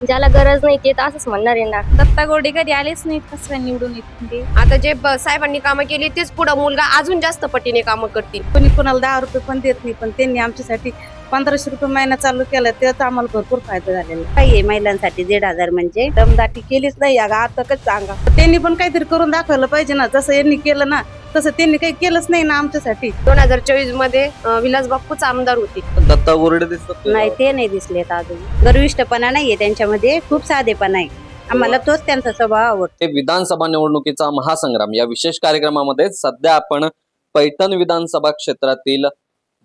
ज्याला गरज नाही ते तर असंच म्हणणार आहे ना. दत्ता गोडे कधी आलेच नाहीत कसं काय निवडून येतील ते आता जे ब- साहेबांनी कामं केली तेच पुढे मुलगा अजून जास्त पटीने कामं करतील. कोणी कोणाला दहा रुपये पण देत नाही पण त्यांनी आमच्यासाठी पंधराशे रुपये महिना चालू केला त्याचा आम्हाला भरपूर फायदा झालेला आहे. काही आहे महिलांसाठी दीड हजार म्हणजे. दमदाटी केलीच नाही अगं आता कसं सांगा? त्यांनी पण काहीतरी करून दाखवलं पाहिजे ना जसं यांनी केलं ना तसं त्यांनी काही केलंच नाही ना आमच्यासाठी. दोन हजार चोवीसमध्ये अं, विलास बाप्पूच आमदार होतील दत्ता गोरडे दिसतात नाही ते नाही दिसलेत अजून. गर्विष्ठपणा नाहीये त्यांच्यामध्ये खूप साधेपणा आहे. आम्हाला तोच त्यांचा स्वभाव आवडतो. हे विधानसभा निवडणुकीचा महासंग्राम. या विशेष कार्यक्रमामध्ये सध्या आपण पैठण विधानसभा क्षेत्रातील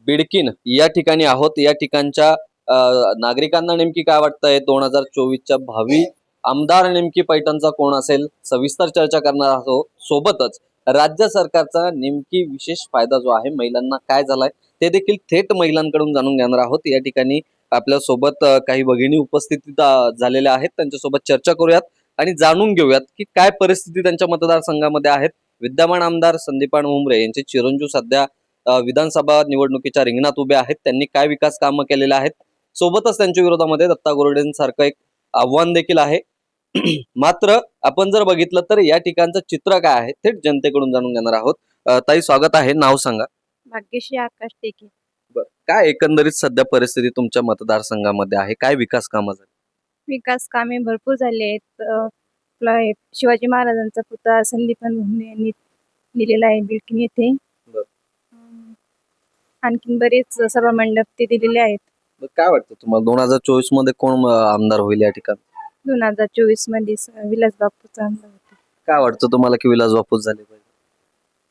बिडकीन या ठिकाणी आहोत. या ठिकाणच्या अं, नागरिकांना नेमकी काय वाटतंय? दोन हजार चोवीसच्या भावी आमदार नेमकी पैठणचा कोण असेल? सविस्तर चर्चा करणार आहोत. सोबतच राज्य सरकारचा नेमकी विशेष फायदा जो आहे महिलांना काय झालाय ते देखील थेट महिलांकडून जाणून घेणार आहोत. या ठिकाणी आपल्यासोबत काही भगिनी उपस्थित झालेल्या आहेत. त्यांच्यासोबत चर्चा करूयात आणि जाणून घेऊयात की काय परिस्थिती त्यांच्या मतदारसंघामध्ये आहेत. विद्यमान आमदार संदीपान मुंबरे यांचे चिरंजीव सध्या विधानसभा निवडणुकीच्या रिंगणात उभे आहेत. त्यांनी काय विकास कामं केलेले आहेत? सोबतच त्यांच्या विरोधामध्ये दत्ता गोरडेंसारखं एक आव्हान देखील आहे. मात्र आपण जर बघितलं तर या ठिकाणचं चित्र काय आहे थेट जनतेकडून जाणून घेणार आहोत. ताई स्वागत आहे. नाव सांगा. भाग्यश्री आकाश टेके. बरं. काय एकंदरीत सध्या परिस्थिती तुमच्या मतदारसंघामध्ये आहे? काय विकास कामं झाली? विकास कामे भरपूर झाले आहेत. आपला हे शिवाजी महाराजांचा पुतळा संदीपन भुमरे यांनी दिलेला आहे बिल्किन येथे. बर. अं, आणखीन बरेच सभा मंडप ते दिलेले आहेत. काय वाटतं तुम्हाला? दोन हजार चोवीसमध्ये कोण अं, आमदार होईल या ठिकाणी? दोन हजार चोवीसमध्ये स- विलास बापूचा आमदार होते. काय वाटतं तुम्हाला की विलास बापूच झाले पाहिजे?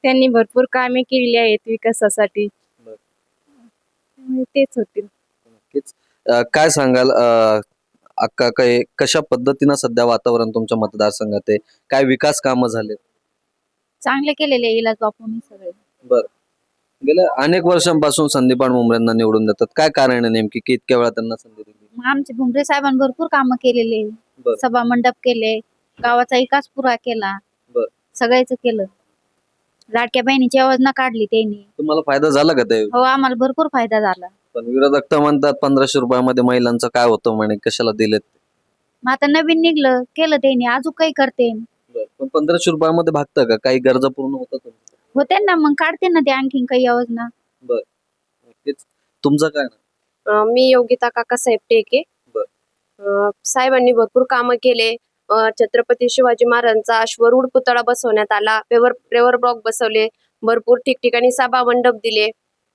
त्यांनी भरपूर कामे केलेली आहेत विकासासाठी. बर. त्यामुळे तेच होतील नक्कीच. अं, काय सांगाल? अं, अक्का काय कशा पद्धतीनं सध्या वातावरण तुमच्या मतदारसंघात आहे? काय विकास कामं झाले चांगले केलेले आहे विलास बापूंनी सगळे. गेल्या अनेक वर्षांपासून संदीपान मुंबऱ्यांना निवडून देतात. काय कारण आहे नेमकी? की इतक्या वेळा त्यांना संधी दिली? मग आमचे भुमरे साहेबांनी भरपूर कामं केलेले बर. सभा मंडप केले गावाचा विकास पुरा केला बर. सगळ्याच केलं. लाडक्या बहिणीची योजना काढली त्यांनी. तुम्हाला फायदा झाला का ते? हो आम्हाला भरपूर फायदा झाला. पण विरोधक तर म्हणतात पंधराशे रुपयामध्ये महिलांचं काय होतं म्हणे कशाला दिलेत मग आता नवीन निघलं केलं त्यांनी अजून काही करते. पण पंधराशे रुपयामध्ये भागतं का? काही गरजा पूर्ण होतात तुमच्या? होते ना मग काढते ना ते आणखीन काही योजना. नक्कीच. तुमचं काय ना अं, मी योगिता काकासाहेब टेके. बर. अं, साहेबांनी भरपूर कामं केले. अं, छत्रपती शिवाजी महाराजांचा अश्वरूढ पुतळा बसवण्यात आला. पेवर पेवर ब्लॉक बसवले. भरपूर ठिकठिकाणी सभा मंडप दिले.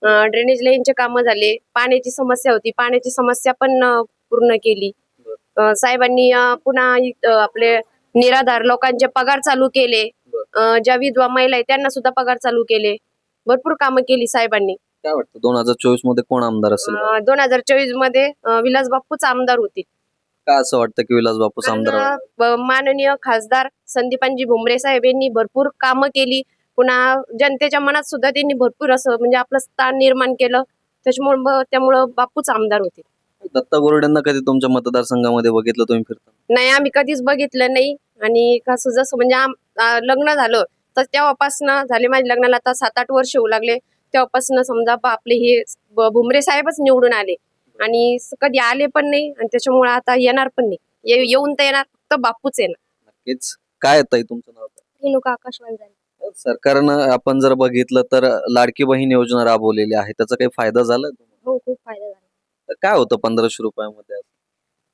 अं, ड्रेनेज लाईनचे कामं झाले. पाण्याची समस्या होती. पाण्याची समस्या पण अं, पूर्ण केली. अं, साहेबांनी अं, पुन्हा इ- अं, आपले निराधार लोकांचे पगार चालू केले. अं, ज्या विधवा महिला आहेत त्यांना सुद्धा पगार चालू केले. भरपूर कामं केली साहेबांनी. काय वाटतं? दोन हजार चोवीसमध्ये कोण आमदार असेल? दोन हजार चोवीसमध्ये अं, विलास बाप्पूच आमदार होतील. काय असं वाटतं की विलास बापूस आमदार? व्हावे? माननीय खासदार संदीपानजी भुमरे साहेब यांनी भरपूर कामं केली. पुन्हा जनतेच्या मनात सुद्धा त्यांनी भरपूर असं म्हणजे आपलं स्थान निर्माण केलं. त्याच्यामुळे ब- त्यामुळं बापूच आमदार होते. दत्ता गोरड्यांना कधी तुमच्या मतदारसंघामध्ये बघितलं तुम्ही फिरताना नाही आम्ही कधीच बघितलं नाही. आणि कसं जसं म्हणजे आम- लग्न झालं तर तेव्हापासनं झाले माझ्या लग्नाला आता सात आठ वर्ष होऊ लागले. तेव्हापासून समजा बा- आपले हे ब- भुमरे साहेबच निवडून आले. आणि कधी आले पण नाही आणि त्याच्यामुळे आता येणार पण नाही. ये- येऊन तर येणार फक्त बापूच येणार. नक्कीच. काय येत तुमचं नाव? काय? रेणुका आकाश वंजारी. सरकारनं आपण जर बघितलं तर लाडकी बहीण योजना राबवलेली आहे. त्याचा काही फायदा झाला हो खूप फायदा झाला. तर काय होतं पंधराशे रुपयामध्ये?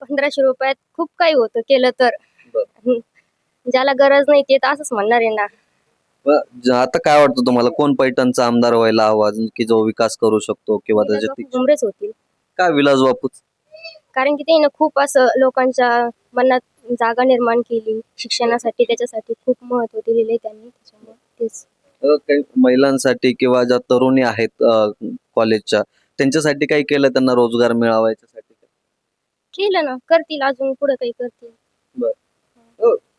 पंधराशे रुपयात खूप काही होतं केलं तर. बर. हम्म. ज्याला गरज नाही ते तर असंच म्हणणार आहे ना. ब- ज- आता काय वाटतं तुम्हाला? कोण पैठणचा आमदार व्हायला हवा? की जो विकास करू शकतो किंवा विलास त्याचे बापू भुमरेच होतील. काय विलास बापूच कारण की त्याने खूप असं लोकांच्या मनात जागा निर्माण केली. शिक्षणासाठी त्याच्यासाठी खूप महत्त्व दिलेले त्यांनी. त्याच्यामुळे तेच. अ, काही महिलांसाठी किंवा ज्या तरुणी आहेत अ, कॉलेजच्या त्यांच्यासाठी काही केलं त्यांना रोजगार मिळावा याच्यासाठी केलं ना. करतील अजून पुढे काही करतील.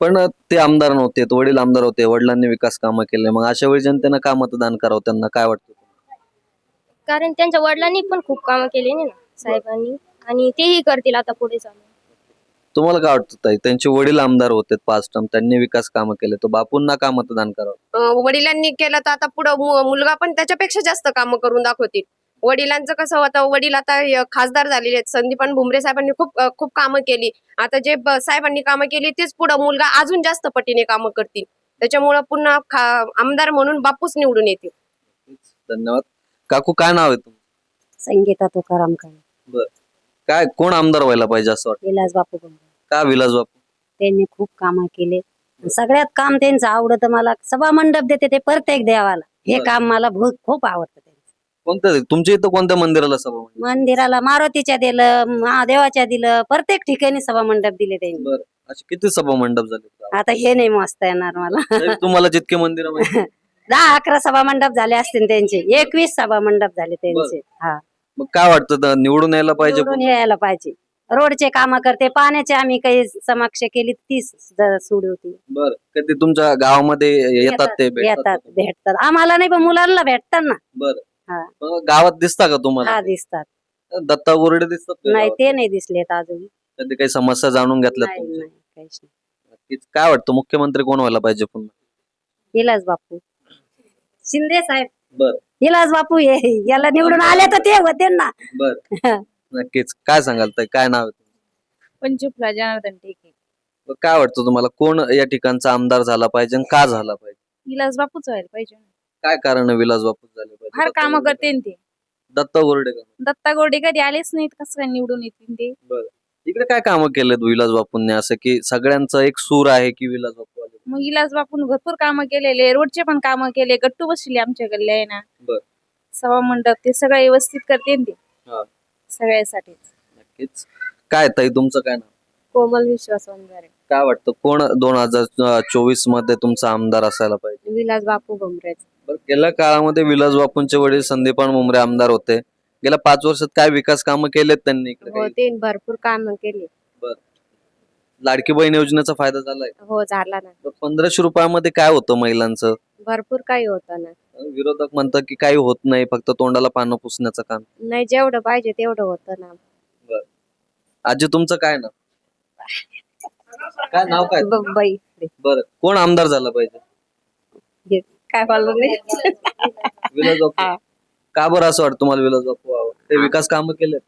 पण ते आमदार नव्हते वडील आमदार होते वडिलांनी विकास कामं केले. मग अशा वेळी जनतेनं का मतदान करावं त्यांना? काय वाटतं कारण त्यांच्या वडिलांनी पण खूप कामं केली ना. साहेबांनी. आणि तेही करतील आता पुढे चालून तुम्हाला काय वाटतं ताई? त्यांचे वडील आमदार होते पाच टर्म त्यांनी विकास कामं केले. तर बापूंना का मतदान करावं? अं, वडिलांनी केलं तर आता पुढं मु- मुलगा पण त्याच्यापेक्षा जास्त कामं करून दाखवतील. वडिलांचं कसं होतं वडील आता खासदार झालेले आहेत. संदीपान भुमरे साहेबांनी खूप अ, खूप कामं केली. आता जे ब- साहेबांनी कामं केली तेच पुढे मुलगा अजून जास्त पटीने कामं करतील. त्याच्यामुळं पुन्हा खा- आमदार म्हणून बापूच निवडून येतील. धन्यवाद. काकू काय नाव आहे तुमचं? संगीता तुकाराम काय काय कोण आमदार व्हायला पाहिजे असं वाटतं? विलास बापू का विलास बापू? त्यांनी खूप कामं केले. सगळ्यात काम त्यांचं आवडतं मला. सभा मंडप देते ते प्रत्येक देवाला. हे बरं. काम मला भू- खूप आवडतं त्यांचं. कोणत्या तुमच्या इथं कोणत्या मंदिराला सभा? मंदिराला मारुतीच्या दिलं महादेवाच्या दिलं प्रत्येक ठिकाणी सभा मंडप दिले त्यांनी. बरं. किती सभा मंडप झाले? आता हे नाही मस्त येणार मला. तरी तुम्हाला जितके मंदिर दहा अकरा सभा मंडप झाले असतील त्यांचे. एकवीस सभा मंडप झाले त्यांचे. हा. मग काय वाटतं तर निवडून यायला पाहिजे निवडून यायला पाहिजे. रोडचे काम करते पाण्याचे आम्ही काही समक्ष केली ती सोडी होती. बर. कधी तुमच्या गावामध्ये येतात ते येतात? भेटतात आम्हाला नाही पण मुलांना भेटतात ना बरं. हा. गावात दिसता का तुम्हाला? हा दिसतात. दत्ता गोरडे दिसतात का नाही गावात? ते नाही दिसलेत अजून. कधी काही समस्या जाणून घेतल्यात नाही तुमच्या? नाही काहीच नाही. नक्कीच. काय वाटतं मुख्यमंत्री कोण व्हायला पाहिजे पुन्हा? इलाज बापू. शिंदे साहेब. बर. इलाज बापू हे याला निवडून आले तर ते होते ना. बर. नक्कीच. काय सांगाल ताई? काय नाव आहे तुमचं? पंचुपला जनार्दन टेके मग काय वाटतं तुम्हाला? कोण या ठिकाणचा आमदार झाला पाहिजे आणि का झाला पाहिजे? इलाज बापूच व्हायला पाहिजे काय कारण आहे विलास बापू झाले पाहिजे? फार दत्ता कामं करते ते. का? दत्ता गोरडे का दत्ता गोडे कधी आलेच नाहीत कसं काय निवडून येतील ते? इकडे काय कामं केलेत विलास बापूंनी? असं की सगळ्यांचं एक सूर आहे की विलास बापू मग इलाज बापून भरपूर कामं केलेले रोडचे पण कामं केले गट्टू बसले आमच्या गल्ल्या आहे ना. बर. सभा मंडप ते सगळं व्यवस्थित करते ते. हा. सगळ्यासाठी. नक्कीच. काय ताई तुमचं काय नाव? कोमल विश्वास वंजारे काय वाटतं कोण दोन हजार चोवीसमध्ये तुमचा आमदार असायला पाहिजे? विलास बापू भुमरेच बरं, गेल्या काळामध्ये विलास बापूंचे वडील संदीपान मुंबरे आमदार होते. गेल्या पाच वर्षात काय विकास कामं केलेत त्यांनी इकडे हो काही? ते भरपूर काम केली. लाडकी बहीण योजनेचा फायदा झालाय. हो झाला ना. तर पंधराशे रुपयामध्ये काय होतं महिलांचं? भरपूर काही होतं ना. विरोधक म्हणतात की काही होत नाही फक्त तोंडाला पानं पुसण्याचं काम. नाही जेवढं पाहिजे तेवढं होतं ना. आजी तुमचं काय नाव? काय नाव काय? ब- बाई. बरं. कोण आमदार झाला पाहिजे? काय बोललो नाही विलास बापू. हा. का बरं असं वाटतं तुम्हाला विलास बापू? व्हावं? ते विकास कामं केलेत.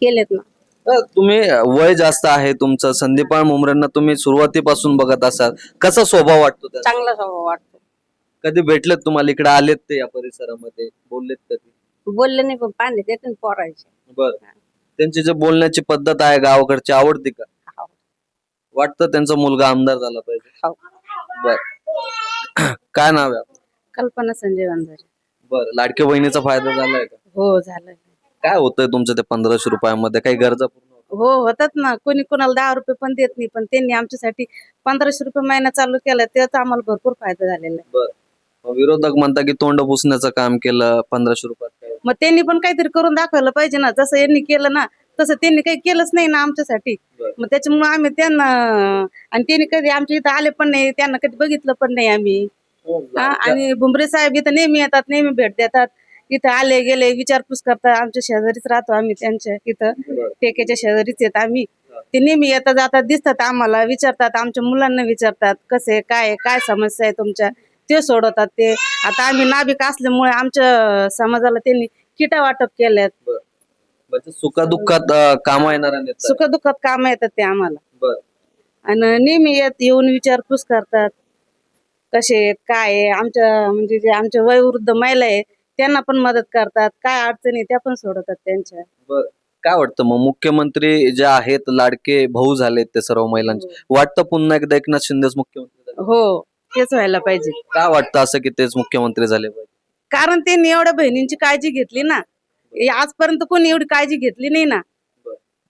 केलेत ना. तुम्ही वय जास्त आहे तुमचं संदीपान मुमरेंना तुम्ही सुरुवातीपासून बघत असाल कसा स्वभाव वाटतो त्याचा? चांगला स्वभाव वाटतो. कधी भेटलेत तुम्हाला इकडे आलेत ते या परिसरामध्ये बोललेत कधी? बोलले नाही पण पाणी देते पोरायचे. बर. त्यांची जे बोलण्याची पद्धत आहे गावाकडची आवडते का? हो. वाटतं त्यांचा मुलगा आमदार झाला पाहिजे? हो. बर. काय नाव आहे आपलं? कल्पना संजय वंजारे. बर. लाडक्या बहिणीचा फायदा झालाय का? हो झालं काय होतंय तुमच्या ते पंधराशे रुपयामध्ये? काही गरजा पूर्ण होतात? हो होतात ना. कोणी कोणाला दहा रुपये पण देत नाही पण त्यांनी आमच्यासाठी पंधराशे रुपये महिना चालू केला त्याचा आम्हाला भरपूर फायदा झालेला आहे. मग विरोधक म्हणता की तोंड पुसण्याचं काम केलं पंधराशे रुपयात काय? मग त्यांनी पण काहीतरी करून दाखवलं पाहिजे ना. जसं यांनी केलं ना तसं त्यांनी काही केलंच नाही ना आमच्यासाठी. बरं. मग त्याच्यामुळे आम्ही त्यांना आणि त्यांनी कधी आमच्या इथं आले पण नाही त्यांना कधी बघितलं पण नाही आम्ही. हा, आणि भुमरे साहेब इथं नेहमी येतात नेहमी भेट देतात. इथं आले गेले विचारपूस करतात. आमच्या शेजारीच राहतो आम्ही त्यांच्या इथं. टेकेच्या शेजारीच येत आम्ही. ते नेहमी येतात जातात दिसतात आम्हाला विचारतात आमच्या मुलांना विचारतात कसे काय काय समस्या आहे तुमच्या? ते सोडवतात ते. आता आम्ही नाभिक असल्यामुळे आमच्या समाजाला त्यांनी किटा वाटप केल्यात. म्हणजे सुखादुःखात काम येणारा. सुखदुःखात काम येतात ते आम्हाला. आणि नेहमी येत येऊन विचारपूस करतात. कसे काय आमच्या म्हणजे जे आमच्या वयोवृद्ध महिला आहे त्यांना पण मदत करतात काय अडचणी त्या पण सोडवतात त्यांच्या. काय वाटतं मग? मुख्यमंत्री जे आहेत लाडके भाऊ झालेत ते सर्व महिलांचे. वाटतं पुन्हा एकदा एकनाथ शिंदेच मुख्यमंत्री झाले? हो तेच व्हायला पाहिजे. काय वाटतं असं की तेच मुख्यमंत्री झाले पाहिजे? कारण त्यांनी एवढ्या बहिणींची काळजी घेतली ना. हे आजपर्यंत कोणी एवढी काळजी घेतली नाही ना.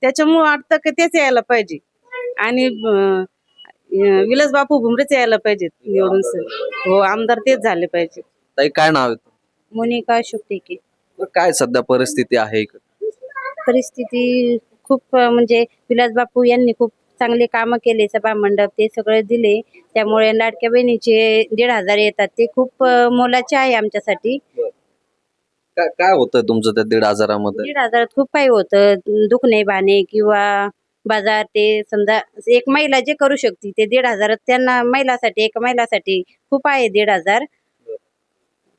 त्याच्यामुळे वाटतं की तेच यायला पाहिजे. आणि अं, अं, विलास बापू भुमरेच यायला पाहिजेत निवडून सर. हो आमदार तेच झाले पाहिजे. ताई काय नाव आहे मोनिका शुक्तिके? काय सध्या परिस्थिती आहे परिस्थिती खूप अं, म्हणजे विलास बापू यांनी खूप चांगले कामं केले सभा मंडप ते सगळे दिले. त्यामुळे लाडक्या बहिणीचे दीड हजार येतात ते खूप अं, मोलाचे आहे आमच्यासाठी. काय काय होतंय तुमचं त्या दीड हजारामध्ये? दीड हजारात खूप काही होतं दुखणे बाणे किंवा बाजार ते समजा एक महिला जे करू शकते ते दीड हजारात त्यांना महिलासाठी एका महिलासाठी खूप आहे दीड हजार.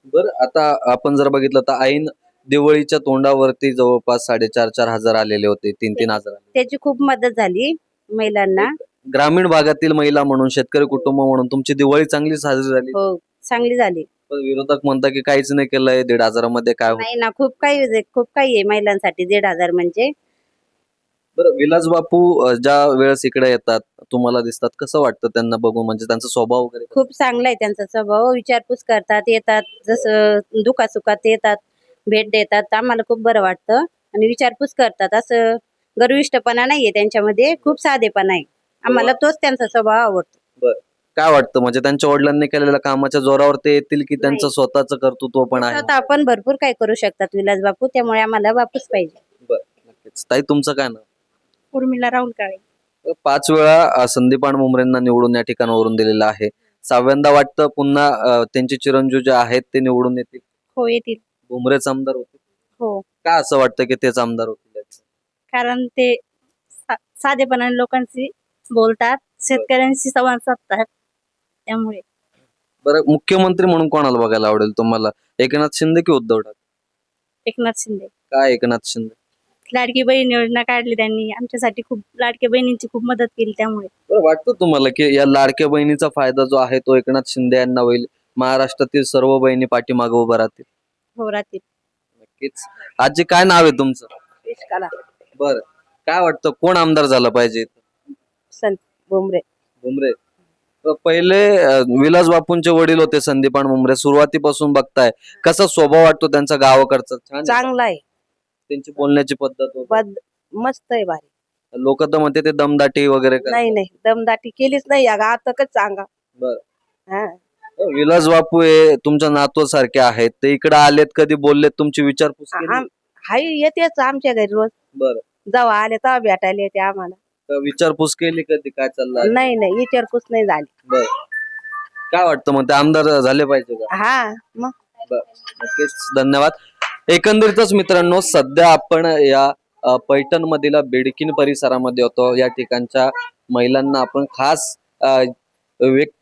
बरं आता आपण जर बघितलं तर ऐन दिवाळीच्या तोंडावरती जवळपास साडेचार चार हजार आलेले होते तीन तीन हजार. त्याची खूप मदत झाली महिलांना. ग्रामीण भागातील महिला म्हणून शेतकरी कुटुंब म्हणून तुमची दिवाळी चांगली साजरी झाली. हो चांगली झाली. पण विरोधक म्हणता की काहीच नाही केलंय दीड हजारामध्ये काय होत? नाही ना खूप काही खूप काही आहे महिलांसाठी दीड हजार म्हणजे. बरं विलास बापू ज्या वेळेस इकडे येतात तुम्हाला दिसतात कसं वाटतं त्यांना बघून? म्हणजे त्यांचा स्वभाव वगैरे कसा? खूप चांगला आहे त्यांचा स्वभाव. विचारपूस करतात येतात जसं दुखासुखात येतात भेट देतात आम्हाला खूप बरं वाटतं. आणि विचारपूस करतात. असं गर्विष्ठपणा नाहीये त्यांच्यामध्ये खूप साधेपणा आहे. आम्हाला तोच त्यांचा स्वभाव आवडतो. काय वाटतं? म्हणजे त्यांच्या वडिलांनी केलेल्या कामाच्या जोरावर ते येतील की त्यांचं नाही. स्वतःच कर्तृत्व पण आहे? स्वतः आपण भरपूर काय करू शकतात विलास बापू. त्यामुळे आम्हाला बापूच पाहिजे. नक्कीच. ताई तुमचं काय नाव? उर्मिला राहुल काळे पाच वेळा संदीपान मुमरेंना निवडून या ठिकाणावरून दिलेलं आहे. सहाव्यांदा वाटतं पुन्हा अं, त्यांचे चिरंजीव जे आहेत ते निवडून येतील. हो येतील. भुमरेच आमदार होतील हो. का असं वाटतं की तेच आमदार होतील याचं? कारण ते सा- साधेपणाने लोकांशी बोलतात. शेतकऱ्यांशी संवाद साधतात. त्यामुळे. बरं मुख्यमंत्री म्हणून कोणाला बघायला आवडेल तुम्हाला? एकनाथ शिंदे की उद्धव ठाकरे? एकनाथ शिंदे. काय एकनाथ शिंदे? लाडकी बहीण योजना काढली त्यांनी. आमच्यासाठी खूप लाडक्या बहिणींची खूप मदत केली त्यामुळे. बरं वाटतं तुम्हाला की या लाडक्या बहिणीचा फायदा जो आहे तो एकनाथ शिंदे यांना होईल? महाराष्ट्रातील सर्व बहिणी पाठीमागे उभं राहतील. हो राहतील. नक्कीच. आजी काय नाव आहे तुमचं? बर. काय वाटतं कोण आमदार झालं पाहिजे बोंबरे भुमरे. तर पहिले अं, विलास बापूंचे वडील होते संदीपान मुमरे सुरुवातीपासून बघताय. कसा स्वभाव वाटतो त्यांचा गावाकडचा? छान आहे. चांगला आहे. त्यांची बोलण्याची पद्धत वगैरे. पद मस्त आहे भारी. लोक तर म्हणते ते दमदाटी वगैरे करतात. नाही नाही. दमदाटी केलीच नाही. आता सांगा. बरं. हा. विलास बापू हे तुमच्या नातू सारखे आहेत. ते इकडे आलेत कधी बोललेत तुमची विचारपूस केली? आम- हाय येतेच आमच्या घरी रोज. बरं. जेव्हा आले तेव्हा भेटायला येते आम्हाला. तर विचारपूस केली कधी? काय चाललंय नाही नाही. विचारपूस नाही झाली. बर. काय वाटतं मग? ते आमदार झाले पाहिजे का? हा मग. नक्कीच. धन्यवाद. एकंदरीतच मित्रांनो सध्या आपण या पैठण मधील बेडकिन परिसरामध्ये होतो. या ठिकाणच्या महिलांना आपण खास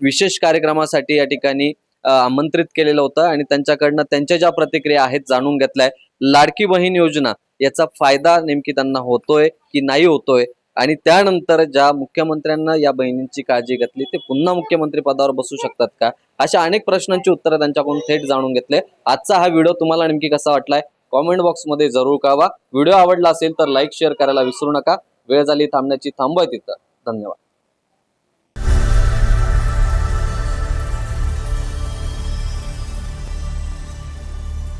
विशेष कार्यक्रमासाठी या ठिकाणी आमंत्रित केलेलं होतं आणि त्यांच्याकडनं त्यांच्या ज्या प्रतिक्रिया आहेत जाणून घेतल्या लाडकी बहीण योजना याचा फायदा नेमकी त्यांना होतोय की नाही होतोय? आणि त्यानंतर ज्या मुख्यमंत्र्यांना या बहिणींची काळजी घेतली ते पुन्हा मुख्यमंत्री पदावर बसू शकतात का? अशा अनेक प्रश्नांची उत्तरं त्यांच्याकडून थेट जाणून घेतले. आजचा हा व्हिडिओ तुम्हाला नेमकी कसा वाटलाय? कॉमेंट बॉक्समध्ये जरूर कळवा. व्हिडिओ आवडला असेल तर लाईक शेअर करायला विसरू नका. वेळ झाली थांबण्याची थांबवाय तिथं. धन्यवाद.